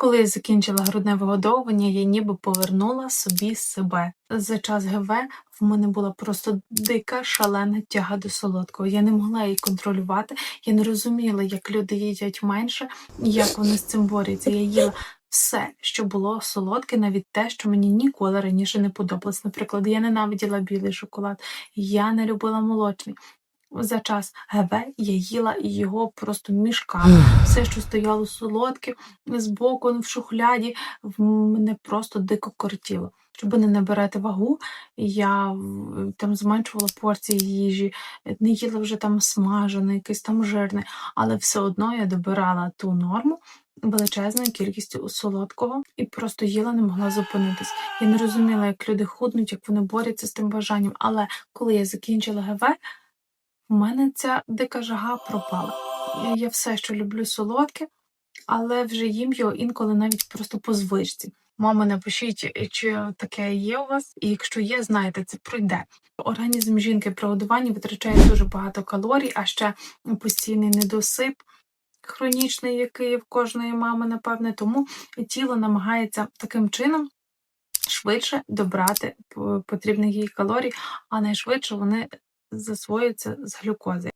Коли я закінчила грудне вигодовування, я ніби повернула собі себе. За час ГВ в мене була просто дика шалена тяга до солодкого. Я не могла її контролювати. Я не розуміла, як люди їдять менше, як вони з цим борються. Я їла все, що було солодке, навіть те, що мені ніколи раніше не подобалось. Наприклад, я ненавиділа білий шоколад, я не любила молочний. За час ГВ я їла його просто мішками. Все, що стояло солодке збоку в шухляді, в мене просто дико кортіло. Щоб не набирати вагу, я там зменшувала порції їжі, не їла вже там смажене, якесь там жирне, але все одно я добирала ту норму величезною кількістю солодкого і просто їла, не могла зупинитись. Я не розуміла, як люди худнуть, як вони борються з тим бажанням. Але коли я закінчила ГВ, в мене ця дика жага пропала. Я- все, що люблю солодке, але вже їм його інколи навіть просто по звичці. Мама, напишіть, е, чи таке є у вас, і якщо є, знаєте, це пройде. Організм жінки при годуванні витрачає дуже багато калорій, а ще постійний недосип хронічний, який в кожної мами, напевне, тому тіло намагається таким чином швидше добрати потрібних їй калорій, а найшвидше вони засвоюються з глюкози.